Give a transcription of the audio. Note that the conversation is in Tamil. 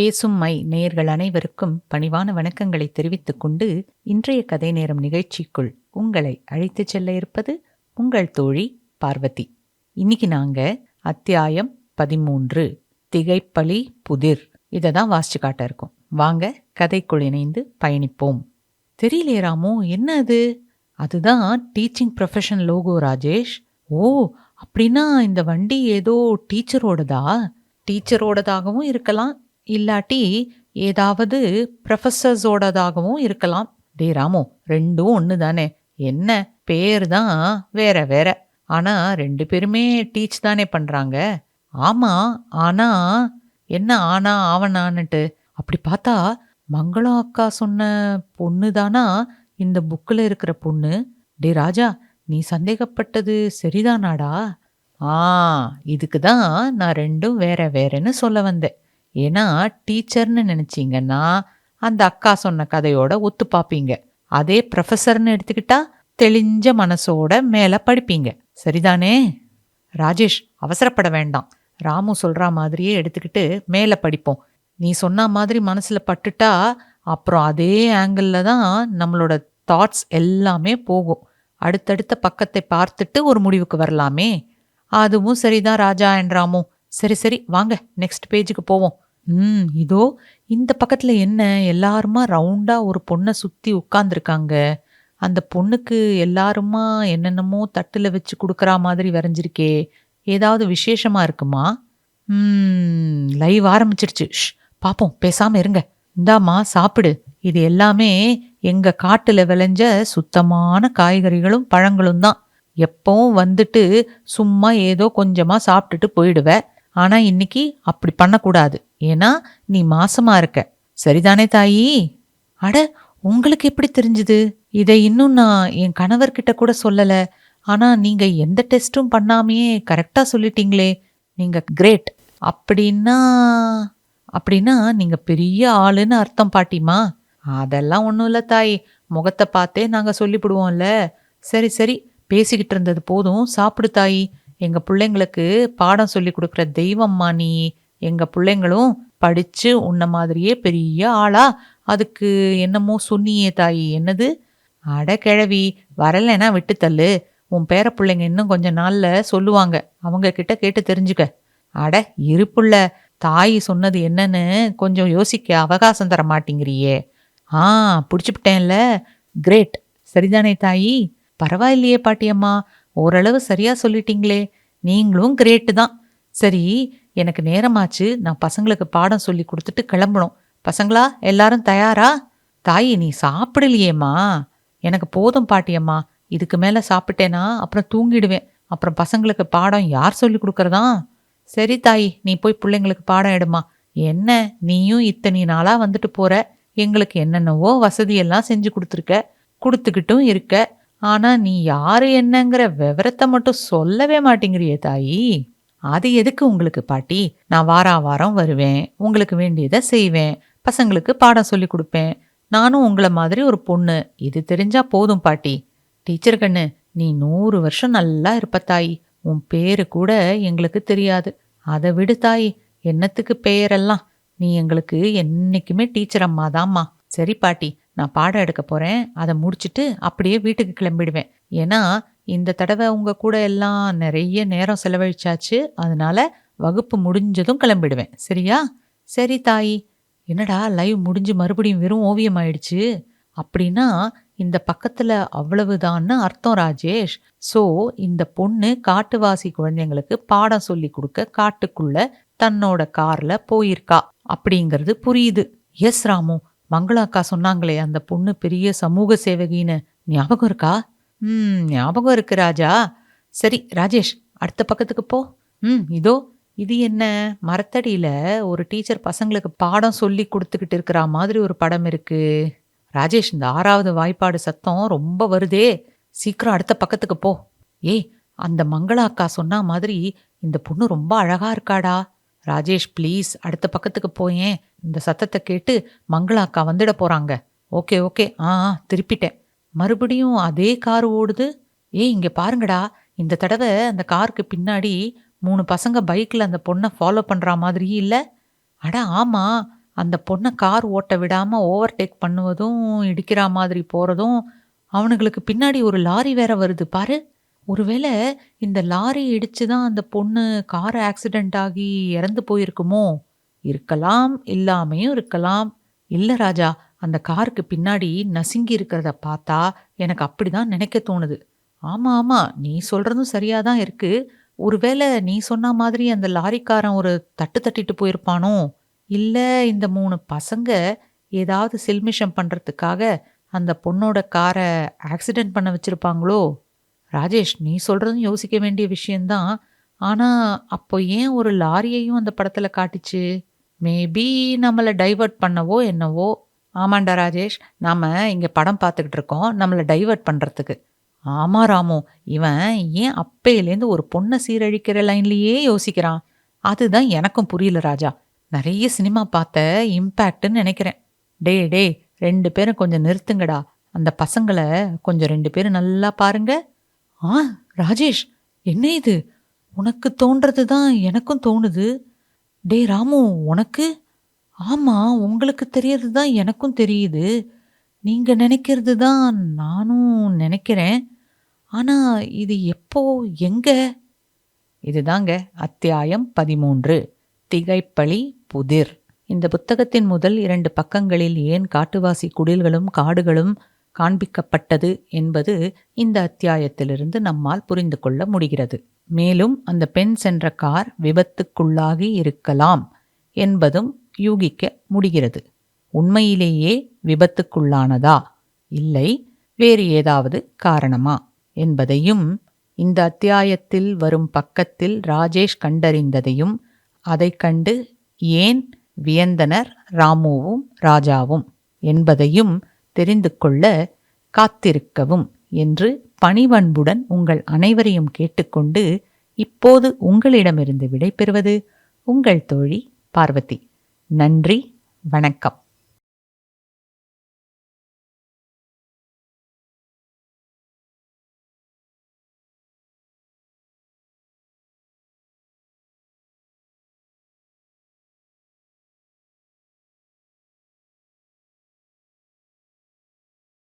பேசும் மை நேயர்கள் அனைவருக்கும் பணிவான வணக்கங்களை தெரிவித்துக் கொண்டு இன்றைய கதை நேரம் நிகழ்ச்சிக்குள் உங்களை அழைத்துச் செல்ல இருப்பது உங்கள் தோழி பார்வதி. இன்னைக்கு நாங்க அத்தியாயம் பதிமூன்று திகைப்பலி புதிர். இதை தான் வாசிச்சு காட்ட இருக்கோம். வாங்க கதைக்குள் இணைந்து பயணிப்போம். தெரியலையே ராமு என்ன அது? அதுதான் டீச்சிங் ப்ரொஃபஷன் லோகோ ராஜேஷ். ஓ அப்படின்னா இந்த வண்டி ஏதோ டீச்சரோடதா டீச்சரோடதாகவும் இருக்கலாம் இல்லாட்டி ஏதாவது ப்ரொஃபஸர்ஸோடதாகவும் இருக்கலாம். டே ராமு ரெண்டும் ஒன்று தானே என்ன? பேர் தான் வேற வேற. ஆனா ரெண்டு பேருமே டீச் தானே பண்றாங்க. ஆமா ஆனா என்ன ஆனா ஆவனான்னுட்டு அப்படி பார்த்தா மங்களம் அக்கா சொன்ன பொண்ணு தானா இந்த புக்கில் இருக்கிற பொண்ணு. டே ராஜா நீ சந்தேகப்பட்டது சரிதானாடா? ஆ இதுக்கு தான் நான் ரெண்டும் வேற வேறன்னு சொல்ல வந்தேன். ஏன்னா டீச்சர்னு நினச்சிங்கன்னா அந்த அக்கா சொன்ன கதையோட ஒத்து பார்ப்பீங்க அதே ப்ரொஃபஸர்னு எடுத்துக்கிட்டா தெளிஞ்ச மனசோட மேலே படிப்பீங்க. சரிதானே? ராஜேஷ் அவசரப்பட வேண்டாம். ராமு சொல்கிற மாதிரியே எடுத்துக்கிட்டு மேலே படிப்போம். நீ சொன்ன மாதிரி மனசில் பட்டுட்டா அப்புறம் அதே ஆங்கிளில் தான் நம்மளோட தாட்ஸ் எல்லாமே போகும். அடுத்தடுத்த பக்கத்தை பார்த்துட்டு ஒரு முடிவுக்கு வரலாமே. அதுவும் சரிதான் ராஜா என் ராமு. சரி சரி வாங்க நெக்ஸ்ட் பேஜுக்கு போவோம். ம் இதோ இந்த பக்கத்தில் என்ன எல்லாருமா ரவுண்டாக ஒரு பொண்ணை சுற்றி உட்காந்துருக்காங்க அந்த பொண்ணுக்கு எல்லாருமா என்னென்னமோ தட்டில் வச்சு கொடுக்குறா மாதிரி வரைஞ்சிருக்கே. ஏதாவது விசேஷமாக இருக்குமா? ம் லைவ் ஆரம்பிச்சிருச்சு. ஷ் பார்ப்போம் பேசாமல் இருங்க. இந்தாம்மா சாப்பிடு. இது எல்லாமே எங்கள் காட்டில் விளைஞ்ச சுத்தமான காய்கறிகளும் பழங்களும் தான். எப்பவும் வந்துட்டு சும்மா ஏதோ கொஞ்சமாக சாப்பிட்டுட்டு போயிடுவேன் ஆனா இன்னைக்கு அப்படி பண்ணக்கூடாது. ஏன்னா நீ மாசமா இருக்க. சரிதானே தாயி? அட உங்களுக்கு எப்படி தெரிஞ்சுது? இதை இன்னும் நான் என் கணவர்கிட்ட கூட சொல்லல. ஆனா நீங்க எந்த டெஸ்ட்டும் பண்ணாமையே கரெக்டா சொல்லிட்டீங்களே. நீங்க கிரேட். அப்படின்னா அப்படின்னா நீங்க பெரிய ஆளுன்னு அர்த்தம் பாட்டிமா அதெல்லாம் ஒன்றும் இல்லை தாய். முகத்தை பார்த்தே நாங்கள் சொல்லிவிடுவோம்ல சரி சரி. பேசிக்கிட்டு இருந்தது போதும். சாப்பிடு தாயி. எங்கள் பிள்ளைங்களுக்கு பாடம் சொல்லி கொடுக்குற தெய்வம்மா நீ எங்கள் பிள்ளைங்களும் படித்து உன்ன மாதிரியே பெரிய ஆளா அதுக்கு என்னமோ சொன்னியே தாயி. என்னது? அட கிழவி வரலைன்னா விட்டு தள்ளு. உன் பேர பிள்ளைங்க இன்னும் கொஞ்ச நாள்ல சொல்லுவாங்க. அவங்க கிட்ட கேட்டு தெரிஞ்சுக்க. அட இருப்புள்ள. தாய் சொன்னது என்னன்னு கொஞ்சம் யோசிக்க அவகாசம் தர மாட்டேங்கிறியே. ஆ பிடிச்சிப்பிட்டேன்ல கிரேட். சரிதானே தாயி? பரவாயில்லையே பாட்டியம்மா. ஓரளவு சரியா சொல்லிட்டீங்களே. நீங்களும் கிரேட்டு தான். சரி எனக்கு நேரமாச்சு. நான் பசங்களுக்கு பாடம் சொல்லி கொடுத்துட்டு கிளம்பணும். பசங்களா எல்லாரும் தயாரா? தாயி நீ சாப்பிடலையேம்மா. எனக்கு போதும் பாட்டியம்மா. இதுக்கு மேல சாப்பிட்டேனா அப்புறம் தூங்கிடுவேன். அப்புறம் பசங்களுக்கு பாடம் யார் சொல்லி கொடுக்கறதா? சரி தாயி நீ போய் பிள்ளைங்களுக்கு பாடம் எடுமா என்ன நீயும் இத்தனை நாளா வந்துட்டு போற? எங்களுக்கு என்னென்னவோ வசதியெல்லாம் செஞ்சு கொடுத்துருக்க. கொடுத்துக்கிட்டும் இருக்க. ஆனா நீ யாரு என்னங்கிற விவரத்தை மட்டும் சொல்லவே மாட்டேங்கிறியே தாயி. அது எதுக்கு உங்களுக்கு பாட்டி? நான் வாரா வாரம் வருவேன். உங்களுக்கு வேண்டியதை செய்வேன். பசங்களுக்கு பாடம் சொல்லி கொடுப்பேன். நானும் உங்களை மாதிரி ஒரு பொண்ணு. இது தெரிஞ்சா போதும் பாட்டி. டீச்சர் கண்ணு நீ நூறு வருஷம் நல்லா இருப்ப தாயி. உன் பேரு கூட எங்களுக்கு தெரியாது. அதை விடு தாயி. என்னத்துக்கு பெயரெல்லாம்? நீ எங்களுக்கு என்னைக்குமே டீச்சர் அம்மா தாம்மா சரி பாட்டி நான் பாடம் எடுக்க போகிறேன் அதை முடிச்சுட்டு அப்படியே வீட்டுக்கு கிளம்பிடுவேன். ஏன்னா இந்த தடவை உங்கள் கூட எல்லாம் நிறைய நேரம் செலவழிச்சாச்சு. அதனால வகுப்பு முடிஞ்சதும் கிளம்பிடுவேன். சரியா? சரி தாயி. என்னடா லைவ் முடிஞ்சு மறுபடியும் வெறும் ஓவியம் ஆயிடுச்சு? அப்படின்னா இந்த பக்கத்தில் அவ்வளவுதான்னு அர்த்தம் ராஜேஷ். ஸோ இந்த பொண்ணு காட்டுவாசி குழந்தைங்களுக்கு பாடம் சொல்லி கொடுக்க காட்டுக்குள்ள தன்னோட கார்ல போயிருக்கா. அப்படிங்கிறது புரியுது. எஸ் ராமு. மங்களா அக்கா சொன்னாங்களே அந்த பொண்ணு பெரிய சமூக சேவகின்னு. ஞாபகம் இருக்கா? ம் ஞாபகம் இருக்கு ராஜா. சரி ராஜேஷ் அடுத்த பக்கத்துக்கு போ. ம் இதோ இது என்ன? மரத்தடியில் ஒரு டீச்சர் பசங்களுக்கு பாடம் சொல்லி கொடுத்துக்கிட்டு இருக்கிற மாதிரி ஒரு படம் இருக்கு. ராஜேஷ் இந்த ஆறாவது வாய்ப்பாடு சத்தம் ரொம்ப வருதே. சீக்கிரம் அடுத்த பக்கத்துக்கு போ. ஏய் அந்த மங்களா அக்கா சொன்ன மாதிரி இந்த பொண்ணு ரொம்ப அழகா இருக்காடா. ராஜேஷ் ப்ளீஸ் அடுத்த பக்கத்துக்கு போயேன் இந்த சத்தத்தை கேட்டு மங்களா அக்கா வந்துட போறாங்க. Okay okay. ஆ திருப்பிட்டேன். மறுபடியும் அதே கார் ஓடுது. ஏய் இங்க பாருங்கடா. இந்த தடவை அந்த காருக்கு பின்னாடி மூணு பசங்க பைக்ல அந்த பொண்ணை ஃபாலோ பண்ற மாதிரி இல்ல. அட ஆமா. அந்த பொண்ணை கார் ஓட்ட விடாம ஓவர்டேக் பண்ணுவதும் இடிக்கிற மாதிரி போறதும் அவனுங்களுக்கு பின்னாடி ஒரு லாரி வேற வருது பாரு. ஒருவேளை இந்த லாரி இடிச்சு தான் அந்த பொண்ணு கார் ஆக்சிடென்ட் ஆகி இறந்து போயிருக்குமோ? இருக்கலாம் இல்லாமையும் இருக்கலாம். இல்ல ராஜா அந்த காருக்கு பின்னாடி நசுங்கி இருக்கிறத பார்த்தா எனக்கு அப்படிதான் நினைக்க தோணுது. ஆமா ஆமா நீ சொல்றதும் சரியாதான் இருக்கு. ஒருவேளை நீ சொன்ன மாதிரி அந்த லாரிக்காரன் ஒரு தட்டு தட்டிட்டு போயிருப்பானோ? இல்ல இந்த மூணு பசங்க ஏதாவது சில்மிஷம் பண்றதுக்காக அந்த பொண்ணோட காரை ஆக்சிடென்ட் பண்ண வச்சிருப்பாங்களோ? ராஜேஷ் நீ சொல்றதும் யோசிக்க வேண்டிய விஷயம்தான். ஆனா அப்போ ஏன் ஒரு லாரியையும் அந்த படத்துல காட்டிச்சு? மேபி நம்மளை டைவர்ட் பண்ணவோ என்னவோ ஆமாண்டா ராஜேஷ் நாம் இங்கே படம் பார்த்துக்கிட்டு இருக்கோம் நம்மளை டைவர்ட் பண்ணுறதுக்கு ஆமா ராமு இவன் ஏன் அப்பையிலேருந்து ஒரு பொண்ணை சீரழிக்கிற லைன்லேயே யோசிக்கிறான்? அதுதான் எனக்கும் புரியல ராஜா. நிறைய சினிமா பார்த்த இம்பேக்ட்னு நினைக்கிறேன். டே டே ரெண்டு பேரும் கொஞ்சம் நிறுத்துங்கடா. அந்த பசங்களை கொஞ்சம் ரெண்டு பேரும் நல்லா பாருங்க. ஆ ராஜேஷ் என்ன இது? உனக்கு தோன்றது தான் எனக்கும் தோணுது. டே ராமு உனக்கு? ஆமாம் உங்களுக்கு தெரியறது தான் எனக்கும் தெரியுது. நீங்கள் நினைக்கிறது தான் நானும் நினைக்கிறேன். ஆனால் இது எப்போ எங்க? இதுதாங்க அத்தியாயம் பதிமூன்று திகைப்பழி புதிர். இந்த புத்தகத்தின் முதல் இரண்டு பக்கங்களில் ஏன் காட்டுவாசி குடில்களும் காடுகளும் காண்பிக்கப்பட்டது என்பது இந்த அத்தியாயத்திலிருந்து நம்மால் புரிந்து கொள்ள முடிகிறது. மேலும் அந்த பெண் சென்ற கார் விபத்துக்குள்ளாகி இருக்கலாம் என்பதும் யூகிக்க முடிகிறது. உண்மையிலேயே விபத்துக்குள்ளானதா? இல்லை வேறு ஏதாவது காரணமா? என்பதையும் இந்த அத்தியாயத்தில் வரும் பக்கத்தில் ராஜேஷ் கண்டறிந்ததையும் அதை கண்டு ஏன் வியந்தனர் ராமுவும் ராஜாவும் என்பதையும் தெரிந்து கொள்ள காத்திருக்கவும் என்று பணிவன்புடன் உங்கள் அனைவரையும் கேட்டுக்கொண்டு இப்போது உங்களிடமிருந்து விடைபெறுவது உங்கள் தோழி பார்வதி. நன்றி வணக்கம்.